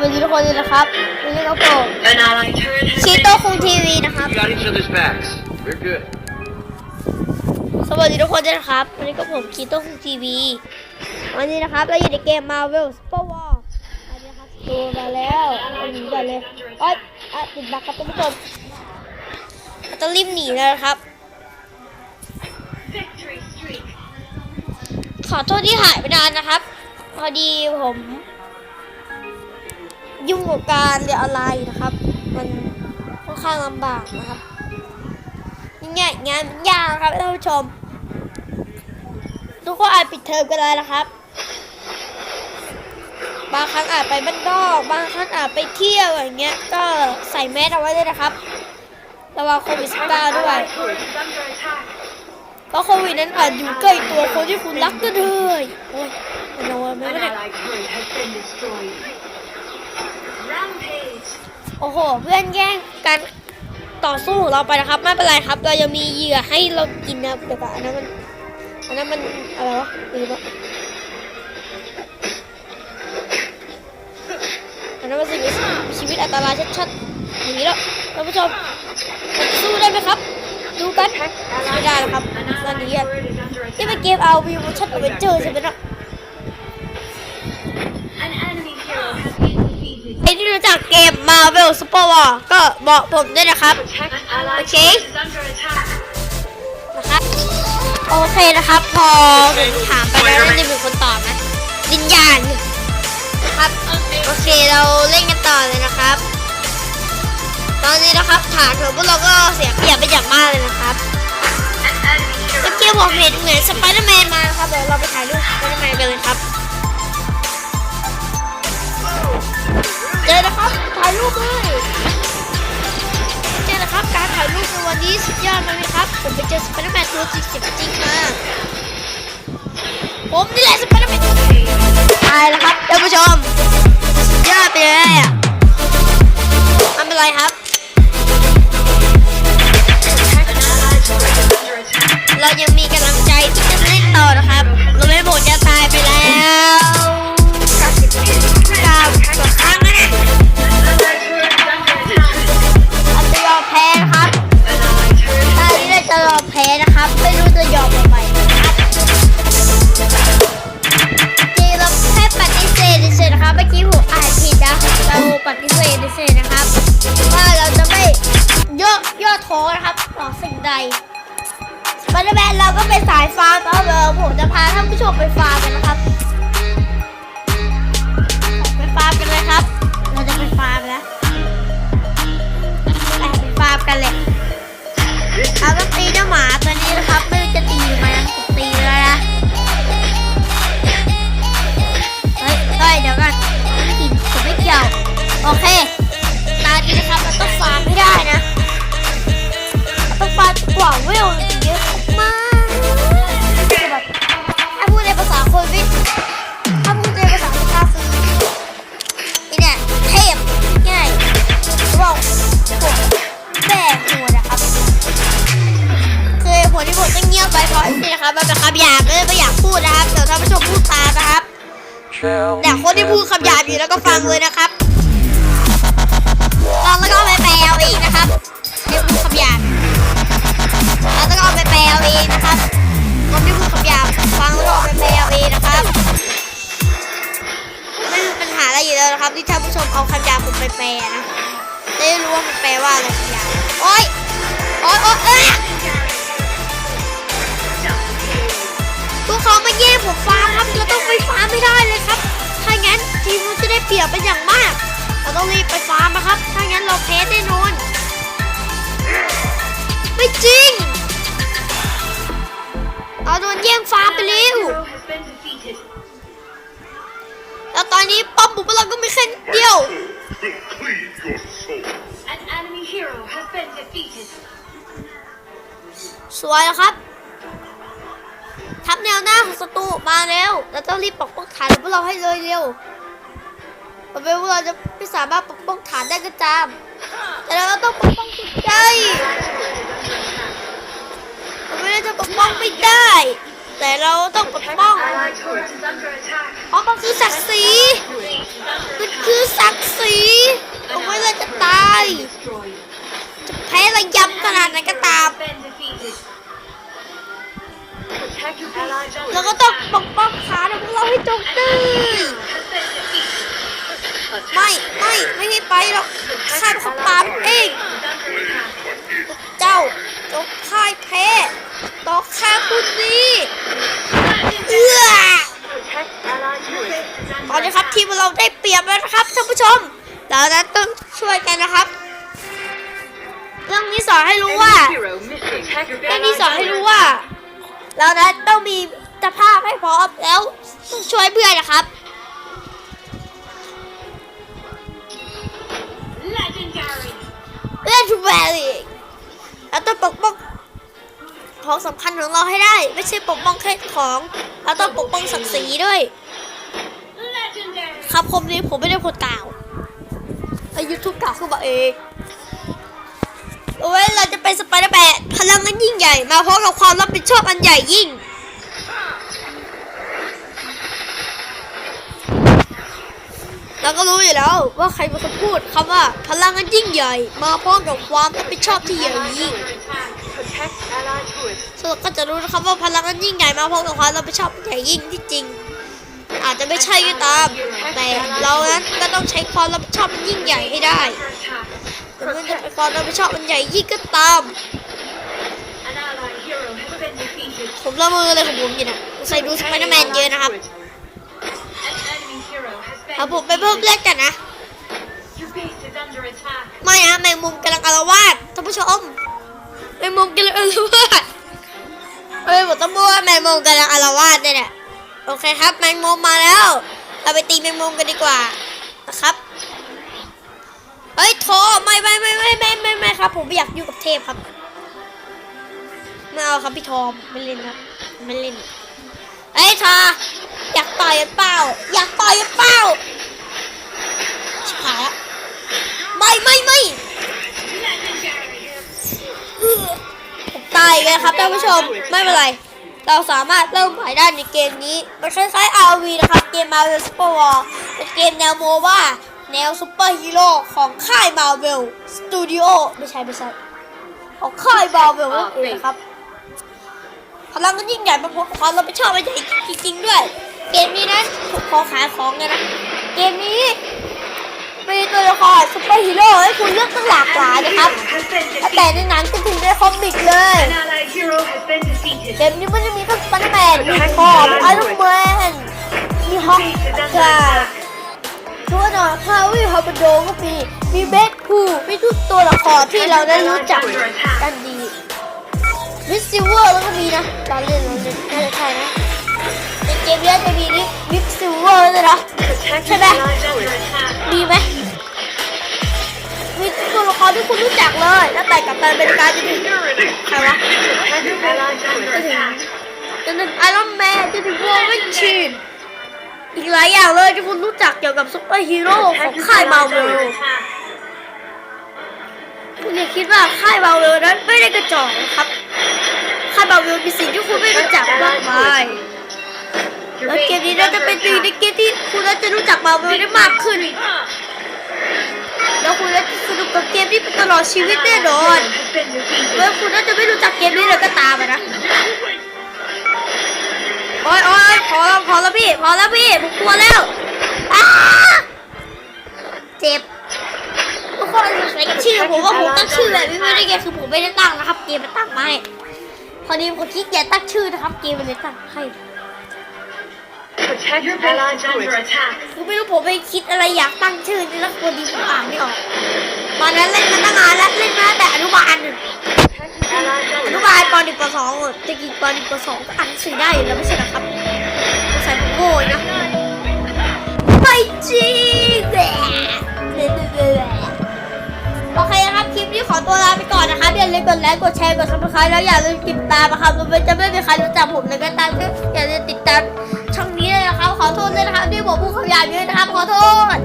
วัสดีทุกคนเลยนะครับวันนี้ก็โปร An allied turret has ชี been โต้คุงทีวีนะครับ We got each other's backs. We're good. สวัสดีทุกคนด้วยนะครับวันนี้ก็ผมคีโต้คุงทีวีวันนี้นะครับเราอยู่ในเกม Marvel Super War อันนี้นะครับตัวมาแล้วเอาหนีก่อนเลยโอ๊ยอะติดบักครับท่านผู้ชมเราต้องรีบหนีแล้วนะครับ victory streak. ขอโทษที่หายไปนานนะครับ พอดีผม ยุ่งกับการเรียนออนไลน์นะครับ มันค่อนข้างลำบากนะครับงานงานยากครับท่านผู้ชม ทุกคนอาจปิดเทอมกันแล้นะครับ บางครั้งอาจไปบ้านนอก บางครั้งอาจไปเที่ยวอย่างเงี้ย ก็ใส่แมสเอาไว้ด้วยนะครับ ระวังโควิด -19 ด้วย Allied turret is under attack. เพราะโควิดนั้นอาจอยู่ใกล้ตัวคนที่คุณรักก็เลยโอ้ยมันโดนไหม An ว โอ้โห เพื่อนแย่งกันต่อสู้ของเราไปนะครับ ไม่เป็นไรครับ เรายังมีเหยื่อให้เรากินนะครับเดี๋ยวก่อนอันนั้นมันอันนั้นมันอะไรวะไม่รู้ปะอันนั้นมันสิ่งมีชีวิตอันตรายชัดๆอย่างนี้แล้วท่านผู้ชมมันจะสู้ได้ไหมครับ ดูกันไม่ได้นะครับ An ตอนนี้ allied อะ turret is under นี่เป็น attack. เกมเอาวีวชั่นอเวนเจอร์ใช่ไหมนะ ใครที่รู้จักเกม Marvel Super War ก็บอกผมด้วยนะครับ โอเค นะครับ โอเคนะครับ พอผมถามไปแล้วจะมีคนตอบนะวิญญาณนะครับ โอเคเราเล่นกันต่อเลยนะครับ ตอนนี้นะครับฐานของพวกเราก็ เจอสไปเดอร์แมนตัวจริงเสียงจริงมาผมนี่แหละสไปเดอร์แมนตายแล้วครับท่านผู้ชมสุดยอดไปเลยอะไม่เป็นไรครับ เรายังมีกำลังใจที่จะเล่นต่อนะครับเราไม่หมดจะตายไปแล้วาก็เป็นสายฟาร์มแล้วเลยผมจะพาท่านผู้ชมไปฟาร์มกันนะครับ แต่คนที่พูดคำหยาบอยู่แล้วก็ฟังเลยนะครับลองแล้วก็เอาไปแปลเอาเองนะครับไม่พูดคำหยาบแล้วก็เอาไปแปลเอาเองนะครับคนที่พูดคำหยาบฟังแล้วก็เอาไปแปลเอาเองนะครับไม่มีปัญหาอะไรอยู่แล้วนะครับ ที่ท่านผู้ชมเอาคำหยาบผมไปแปลนะจะได้รู้ว่ามันแปลว่าอะไรคำหยาบโอ๊ยโอ๊ยโอ๊ย พวกเขามาแย่งผมฟาร์มครับเราต้องไปฟาร์มไม่ได้เลยครับ ถ้างั้นทีมเราจะได้เปรียบเป็นอย่างมาก เราต้องรีบไปฟาร์มนะครับ ถ้างั้นเราแพ้แน่นอน ไม่จริง เราโดนแย่งฟาร์มไป An แล้ allied ว hero has been defeated. แล้วตอนนี้ป้อมบุกเราก็มีแค่นิดเดียว will cleave your soul. An enemy hero has been defeated. สวยแล้วครับ ทับแนวหน้าของศัตรูมาแล้วเราต้องรีบปกป้องฐานของพวกเราให้เลยเร็วมันไป็ว่าเราจะไม่สามารถปกป้องฐานได้ก็ตาม แต่เราต้องปกป้องตใจเราไม่ได้จะปกป้องไม่ได้ แต่เราต้องปกป้องเพราะมันคือศักดิ์ศรีมันคือศักดิ์ศรีผมไม่เลยจะตาย จะแพ้ระยำขนาดไหนก็ตาม เราก็ต้องปกป้องขาของเราให้จงตื่นไม่ไม่ไม่ให้ไปหรอกข้าเป็นคนปามเองเจ้าจงพ่ายแพ้ต่อข้าคุณนี้เอื้อตอนนี้ครับทีมเราได้เปรียบแล้วนะครับท่านผู้ชมเราจะต้องช่วยกันนะครับเรื่องนี้สอนให้รู้ว่าเรื่องนี้สอนให้รู้ว่า เรานั้นต้องมีสภาพให้พร้อมแล้วต้องช่วยเพื่อนนะครับ Legendary. เล่นทูแวลีเราต้องปกป้องของสำคัญของเราให้ได้ ไม่ใช่ปกป้องแค่ของเราต้องปกป้องศักดิ์ศรีด้วย Legendary. คำคมนี้ผมไม่ได้พูดกล่าวไอยูทูบกล่าวขึ้นมาเอง เอาไว้เราจะเป็นสไปเดอร์แมนพลังนั้นยิ่งใหญ่ มาพร้อมกับความรับผิดชอบอันใหญ่ยิ่ง เราก็รู้อยู่แล้วว่าใครเป็นคนพูดคำว่า พลังนั้นยิ่งใหญ่ มาพร้อมกับความรับผิดชอบที่ใหญ่ยิ่งส่วนก็จะรู้นะครับว่าพลังนั้นยิ่งใหญ่มาพร้อมกับความรับผิดชอบใหญ่ยิ่งที่จริง อาจจะไม่ใช่ก็ตาม แต่เรานั้นก็ต้องใช้ความรับผิดชอบมันยิ่งใหญ่ให้ได้ มันจะเป็นความรับผิดชอบมันใหญ่ยิ่งก็ตาม ผมละมือเลยของผมอยู่นะใส่ดูสไปเดอร์แมนเยอะนะครับเอาผมไปเพิ่มเลือดกันนะ ไม่นะแมงมุมกำลังอารวาสท่านผู้ชมแมงมุมกำลังอารวาสเอ้ยผมต้องพูดว่าแมงมุมกำลังอารวาสเนี่ยแหละโอเคครับแมงมุมมาแล้ว เราไปตีแมงมุมกันดีกว่านะครับ เฮ้ยโทไม่ไม่ไม่ไม่ไม่ไม่ไม่ครับ ผมไม่อยากอยู่กับเทพครับไม่เอาครับพี่ทอมไม่เล่นครับไม่เล่นเฮ้ยทาอยากต่อยกันเปล่า อยากต่อยกันเปล่าชิบหายละไม่ไม่ไม่ผมตายกแล้วครับท่านผู้ชมไม่เป็นไร เราสามารถเริ่มใหม่ได้ในเกมนี้ มันคล้ายๆ RV นะครับ เกม Marvel Super War เป็นเกมแนวโมว่า แนวซูเปอร์ฮีโร่ของค่าย Marvel Studio ไม่ใช่ไม่ใช่ของค่าย Marvel นั่นเองนะครับ พลังก็ยิ่งใหญ่มาพบกับความรับผิดชอบมันใหญ่จริงๆด้วย เกมนี้นะผมขอขายของเลยนะ เกมนี้มีตัวละครซูเปอร์ฮีโร่ให้คุณเลือกตั้งหลากหลายนะครับ Has been ตั้งแต่ defeated. ในหนังจนถึงในคอมิกเลย An allied hero has been defeated. เกมนี้มันจะมีทั้งสไปเดอร์แมนมีคอมไอรอนแมนมีฮอ Your ก base is under กาย attack. ตัวหนอนคาวิ ฮาร์บโดก็มี มีเบคคูมีทุกตัวละครที่เราได้รู้จักกันดีวิสซิเวอร์แล้วก็มีนะตอนเล่นเราเล่นน่าจะใช่นะในเกมนี้จะมีนิวิสซิเวอร์เลยนะ Protect ใช่ไหม allied Under goods. attack. มีไหมมีตัวละครที่คุณรู้จักเลย แล้วแต่กับตันเป็นการจะถึงใครวะ Protect allied Under goods. attack. จนถึงไอรอนแมนจนถึงวอลเวนชีน อีกหลายอย่างเลยที่คุณรู้จักเกี่ยวกับซุปเปอร์ฮีโร่ของค่ายมาเวลคุณอย่าคิดว่าค่ายมาเวลนั้นไม่ได้กระจอกนะครับ ค่ายมาเวลมีสิ่งที่คุณไม่รู้จักมากมายแล้วเกมนี้น่าจะเป็นหนึ่งในเกมที่คุณน่าจะรู้จักมาเวลได้มากขึ้น แล้วคุณน่าจะสนุกกับเกมนี้ไปตลอดชีวิตแน่นอนแล้วคุณน่าจะไม่รู้จักเกมนี้เลยก็ตามนะโอ้ยโอ้ย พอแล้วพอแล้วพี่ พอแล้วพี่ผมกลัวแล้วอ้าเจ็บทุกคนสงสัยกับชื่อผมว่าผมตั้งชื่อแบบนี้ไม่ได้ไงคือผมไม่ได้ตั้งนะครับ เกมมันตั้งมาให้พอดีผมคิดอย่าตั้งชื่อนะครับ เกมมันเลยตั้งให้ Protect Your base allied is under goods. attack. คือไม่รู้ผมไปคิดอะไรอยากตั้งชื่อนี่แล้วพอดีผมอ่านไม่ออก ตอนนั้นเล่นมาตั้งนานแล้วเล่นมาตั้งแต่อนุบาลน่ะ Allied อ goods. นุบาลปหนึ่งปสองอะจะกินปหนึ่งปสองก็อ่านหนังสือได้อยู่แล้วไม่ใช่เหรอครับสงสั ยนะไม่จริงแหละโอเคนะครับ คลิปนี้ขอตัวลาไปก่อนนะคะอย่าลืมกดไลค์กดแชร์กดซับสไครต์แล้วอย่าลืมติดตามนะครับมันจะไม่มีใครรู้จักผมเลยก็ตามก็อย่าลืมติดตามช่องนี้เลยนะครับขอโทษด้วยนะครับที่ผมพูดคำหยาบเยอะนะครับขอโทษ